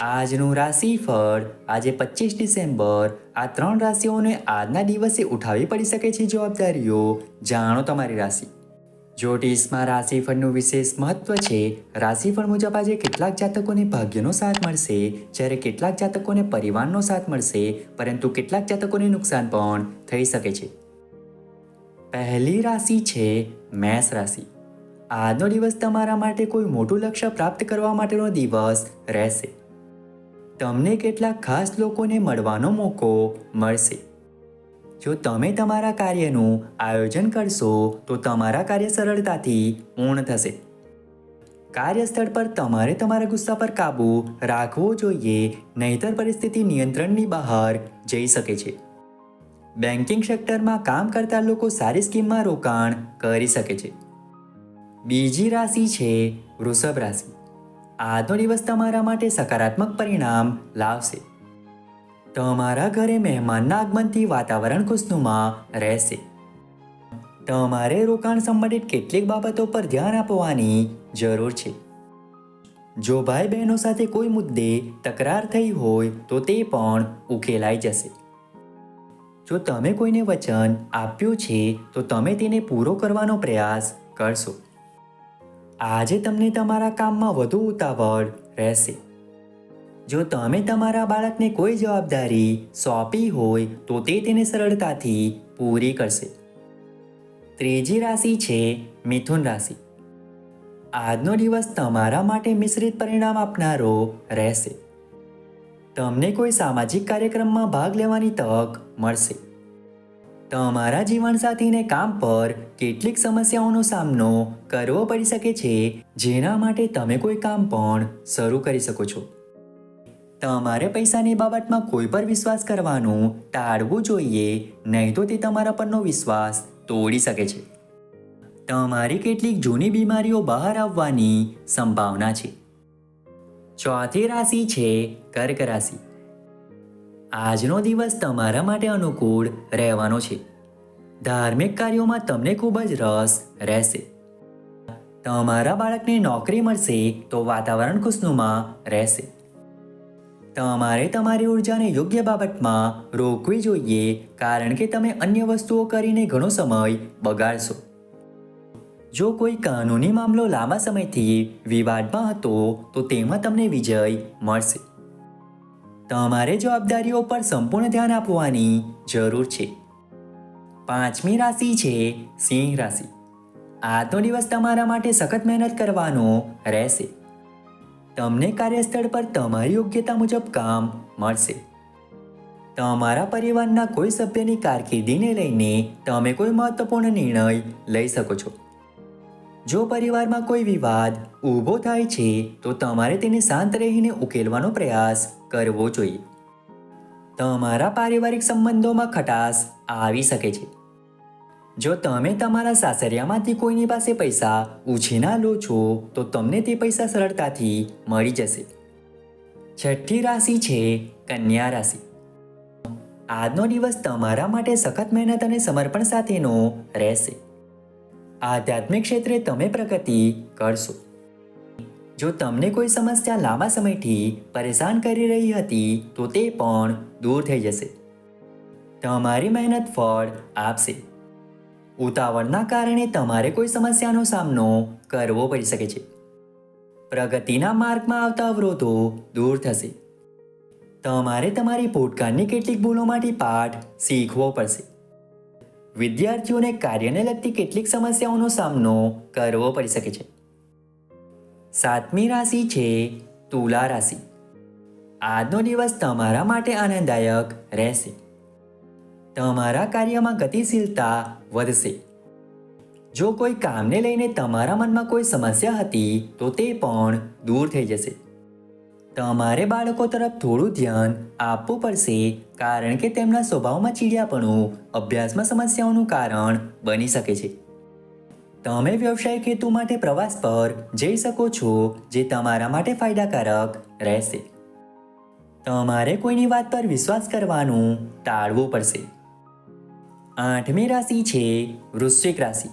આજનું રાશિફળ, આજે પચીસ ડિસેમ્બર, આ ત્રણ રાશિઓને આજના દિવસે ઉઠાવી પડી શકે છે જવાબદારીઓ. જાણો તમારી રાશિ. જ્યોતિષમાં રાશિફળનું વિશેષ મહત્વ છે. રાશિફળ મુજબ આજે કેટલાક જાતકોને ભાગ્યનો સાથ મળશે, જ્યારે કેટલાક જાતકોને પરિવારનો સાથ મળશે, પરંતુ કેટલાક જાતકોને નુકસાન પણ થઈ શકે છે. પહેલી રાશિ છે મેષ રાશિ. આજનો દિવસ તમારા માટે કોઈ મોટું લક્ષ્ય પ્રાપ્ત કરવા માટેનો દિવસ રહેશે. તમને કેટલાક ખાસ લોકોને મળવાનો મોકો મળશે. જો તમે તમારા કાર્યનું આયોજન કરશો, તો તમારા કાર્ય સરળતાથી પૂર્ણ થશે. કાર્યસ્થળ પર તમારે તમારા ગુસ્સા પર કાબૂ રાખવો જોઈએ, નહીતર પરિસ્થિતિ નિયંત્રણની બહાર જઈ શકે છે. બેન્કિંગ સેક્ટરમાં કામ કરતા લોકો સારી સ્કીમમાં રોકાણ કરી શકે છે. બીજી રાશિ છે વૃષભ રાશિ. આજનો દિવસ તમારા માટે સકારાત્મક પરિણામ લાવશે. તમારા ઘરે મહેમાનના આગમનથી વાતાવરણ ખુશનુમા રહેશે. તમારે રોકાણ સંબંધિત કેટલીક બાબતો પર ધ્યાન આપવાની જરૂર છે. જો ભાઈ બહેનો સાથે કોઈ મુદ્દે તકરાર થઈ હોય તો તે પણ ઉકેલાઈ જશે. જો તમે કોઈને વચન આપ્યું છે તો તમે તેને પૂરો કરવાનો પ્રયાસ કરશો. આજે તમને તમારા કામમાં વધુ ઉતાવળ રહેશે. જો તમે તમારા બાળકને કોઈ જવાબદારી સોંપી હોય, તો તે તેને સરળતાથી પૂરી કરશે. ત્રીજી રાશિ છે મિથુન રાશિ. આજનો દિવસ તમારા માટે મિશ્રિત પરિણામ આપનારો રહેશે. તમને કોઈ સામાજિક કાર્યક્રમમાં ભાગ લેવાની તક મળશે. તમારા જીવનસાથીને કામ પર કેટલીક સમસ્યાઓનો સામનો કરવો પડી શકે છે, જેના માટે તમે કોઈ કામ પણ શરૂ કરી શકો છો. તમારે પૈસાની બાબતમાં કોઈ પર વિશ્વાસ કરવાનું ટાળવું જોઈએ, નહીં તો તે તમારા પરનો વિશ્વાસ તોડી શકે છે. તમારી કેટલીક જૂની બીમારીઓ બહાર આવવાની સંભાવના છે. ચોથી રાશિ છે કર્ક રાશિ. આજનો દિવસ તમારા માટે અનુકૂળ રહેવાનો છે. ધાર્મિક કાર્યોમાં તમને ખૂબ જ રસ રહેશે. તમારા બાળકને નોકરી મળશે તો વાતાવરણ ખુશનુમા રહેશે. તમારે તમારી ઉર્જાને યોગ્ય બાબતમાં રોકવી જોઈએ કારણ કે તમે અન્ય વસ્તુઓ કરીને ઘણો સમય બગાડશો. જો કોઈ કાનૂની મામલો લાંબા સમયથી વિવાદમાં હતો તો તેમાં તમને વિજય મળશે. તમારે જવાબદારીઓ પર સંપૂર્ણ ધ્યાન આપવાની જરૂર છે. પાંચમી રાશિ છે સિંહ રાશિ. આજનો દિવસ તમારા માટે સખત મહેનત કરવાનો રહેશે. તમને કાર્યસ્થળ પર તમારી યોગ્યતા મુજબ કામ મળશે. તમારા પરિવારના કોઈ સભ્યની કારકિર્દીને લઈને તમે કોઈ મહત્વપૂર્ણ નિર્ણય લઈ શકો છો. જો પરિવારમાં કોઈ વિવાદ ઊભો થાય છે, તો તમારે તેને શાંત રહીને ઉકેલવાનો પ્રયાસ કરવો જોઈએ. તમારા પારિવારિક સંબંધોમાં ખટાશ આવી શકે છે. જો તમે તમારા સાસરિયામાંથી કોઈની પાસે પૈસા ઉછીના લો છો, તો તમને તે પૈસા સરળતાથી મળી જશે. છઠ્ઠી રાશિ છે કન્યા રાશિ. આજનો દિવસ તમારા માટે સખત મહેનત અને સમર્પણ સાથેનો રહેશે. આધ્યાત્મિક ક્ષેત્રે તમે પ્રગતિ કરશો. જો તમને કોઈ સમસ્યા લાંબા સમયથી પરેશાન કરી રહી હતી, તો તે પણ દૂર થઈ જશે. તમારી મહેનત ફળ આપશે. ઉતાવળના કારણે તમારે કોઈ સમસ્યાનો સામનો કરવો પડી શકે છે. પ્રગતિના માર્ગમાં આવતા અવરોધો દૂર થશે. તમારે તમારી ભૂતકાળની કેટલીક ભૂલોમાંથી પાઠ શીખવો પડશે. વિદ્યાર્થીઓને કાર્યને લગતી કેટલીક સમસ્યાઓનો સામનો કરવો પડી શકે છે. સાતમી રાશિ છે તુલા રાશિ. આજનો દિવસ તમારા માટે આનંદદાયક રહેશે. તમારા કાર્યમાં ગતિશીલતા વધશે. જો કોઈ કામને લઈને તમારા મનમાં કોઈ સમસ્યા હતી, તો તે પણ દૂર થઈ જશે. તમારે બાળકો તરફ થોડું ધ્યાન આપવું પડશે કારણ કે તેમના સ્વભાવમાં ચીડિયાપણું, અભ્યાસમાં સમસ્યાઓનું કારણ બની શકે છે. તમે વ્યવસાયિક હેતુ માટે પ્રવાસ પર જઈ શકો છો, જે તમારા માટે ફાયદાકારક રહેશે. તમારે કોઈની વાત પર વિશ્વાસ કરવાનું ટાળવું પડશે. આઠમી રાશિ છે વૃશ્ચિક રાશિ.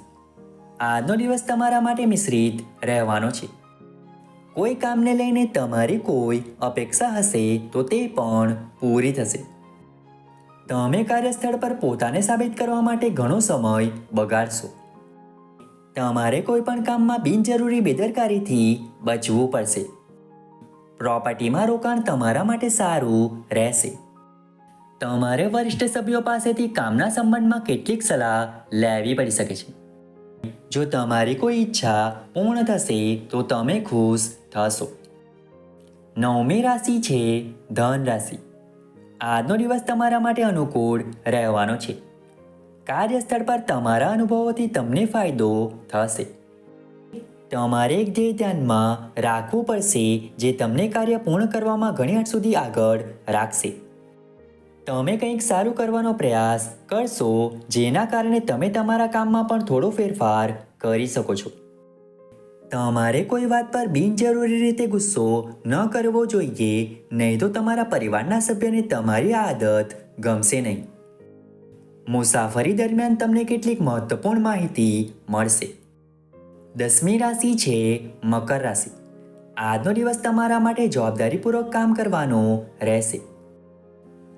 આજનો દિવસ તમારા માટે મિશ્રિત રહેવાનો છે. કોઈ કામને લઈને તમારી કોઈ અપેક્ષા હશે તો તે પણ પૂરી થશે. તમે કાર્યસ્થળ પર પોતાને સાબિત કરવા માટે ઘણો સમય બગાડશો. તમારે કોઈ પણ કામમાં બિનજરૂરી બેદરકારીથી બચવું પડશે. પ્રોપર્ટીમાં રોકાણ તમારા માટે સારું રહેશે. તમારે વરિષ્ઠ સભ્યો પાસેથી કામના સંબંધમાં કેટલીક સલાહ લેવી પડી શકે છે. જો તમારી કોઈ ઈચ્છા પૂર્ણ થશે, તો તમે ખુશ થશો. નવમી રાશિ છે ધન રાશિ. આજનો દિવસ તમારા માટે અનુકૂળ રહેવાનો છે. કાર્યસ્થળ પર તમારા અનુભવોથી તમને ફાયદો થશે. તમારે એક ધ્યેય ધ્યાનમાં રાખવું પડશે, જે તમને કાર્ય પૂર્ણ કરવામાં ઘણી હદ સુધી આગળ રાખશે. તમે કંઈક સારું કરવાનો પ્રયાસ કરશો, જેના કારણે તમે તમારા કામમાં પણ થોડો ફેરફાર કરી શકો છો. તમારે કોઈ વાત પર બિનજરૂરી રીતે ગુસ્સો ન કરવો જોઈએ, નહીં તો તમારા પરિવારના સભ્યને તમારી આદત ગમશે નહીં. મુસાફરી દરમિયાન તમને કેટલીક મહત્વપૂર્ણ માહિતી મળશે. દસમી રાશિ છે મકર રાશિ. આજનો દિવસ તમારા માટે જવાબદારીપૂર્વક કામ કરવાનો રહેશે.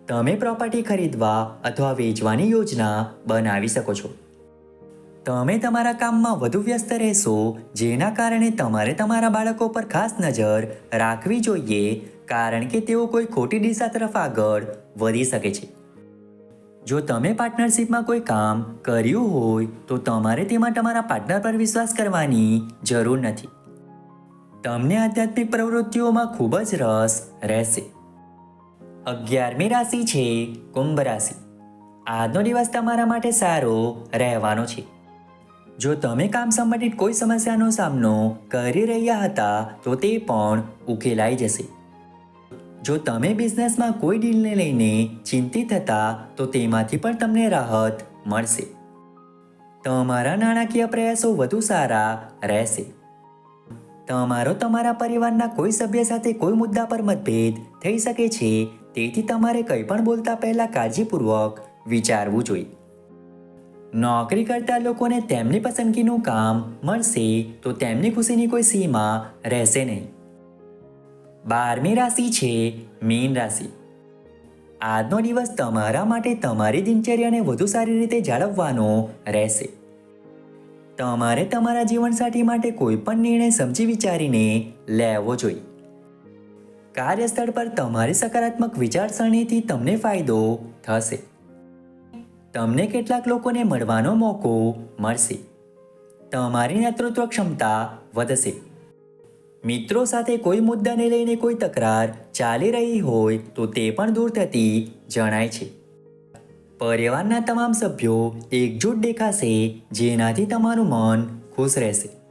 તમે પ્રોપર્ટી ખરીદવા અથવા વેચવાની યોજના બનાવી શકો છો. તમે તમારા કામમાં વધુ વ્યસ્ત રહેશો, જેના કારણે તમારે તમારા બાળકો પર ખાસ નજર રાખવી જોઈએ, કારણ કે તેઓ કોઈ ખોટી દિશા તરફ આગળ વધી શકે છે. જો તમે પાર્ટનરશિપમાં કોઈ કામ કર્યું હોય, તો તમારે તેમાં તમારા પાર્ટનર પર વિશ્વાસ કરવાની જરૂર નથી. તમને આધ્યાત્મિક પ્રવૃત્તિઓમાં ખૂબ જ રસ રહેશે. અગિયારમી રાશિ છે કુંભ રાશિ. આજનો દિવસ તમારા માટે સારો રહેવાનો છે. જો તમે કામ સંબંધિત કોઈ સમસ્યાનો સામનો કરી રહ્યા હતા, તો તે પણ ઉકેલાઈ જશે. જો તમે બિઝનેસમાં કોઈ ડીલને લઈને ચિંતિત હતા, તો તેમાંથી પણ તમને રાહત મળશે. તમારા નાણાકીય પ્રયાસો વધુ સારા રહેશે. તમારો તમારા પરિવારના કોઈ સભ્ય સાથે કોઈ મુદ્દા પર મતભેદ થઈ શકે છે તેથી તમારે કંઈ પણ બોલતા પહેલાં કાળજીપૂર્વક વિચારવું જોઈએ. નોકરી કરતા લોકોને તેમની પસંદગીનું કામ મળશે તો તેમની ખુશીની કોઈ સીમા રહેશે નહીં. બારમી રાશિ છે મીન રાશિ. આજનો દિવસ તમારા માટે તમારી દિનચર્યાને વધુ સારી રીતે જાળવવાનો રહેશે. તમારે તમારા જીવનસાથી માટે કોઈ પણ નિર્ણય સમજી વિચારીને લેવો જોઈએ. કાર્યસ્થળ પર તમારી સકારાત્મક વિચારસરણીથી તમને ફાયદો થશે. તમને કેટલાક લોકોને મળવાનો મોકો મળશે. તમારી નેતૃત્વ ક્ષમતા વધશે. મિત્રો સાથે કોઈ મુદ્દાને લઈને કોઈ તકરાર ચાલી રહી હોય તો તે પણ દૂર થતી જણાય છે. પરિવારના તમામ સભ્યો એકજૂટ દેખાશે જેનાથી તમારું મન ખુશ રહેશે.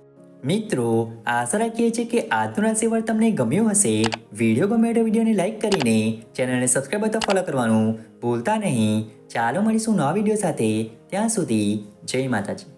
મિત્રો, આશા રાખીએ છીએ કે આજનું રાશિફળ તમને ગમ્યું હશે. વીડિયો ગમે તો વિડીયોને લાઇક કરીને ચેનલને સબસ્ક્રાઈબ અથવા ફોલો કરવાનું ભૂલતા નહીં. ચાલો મળીશું નવા વીડિયો સાથે. ત્યાં સુધી જય માતાજી.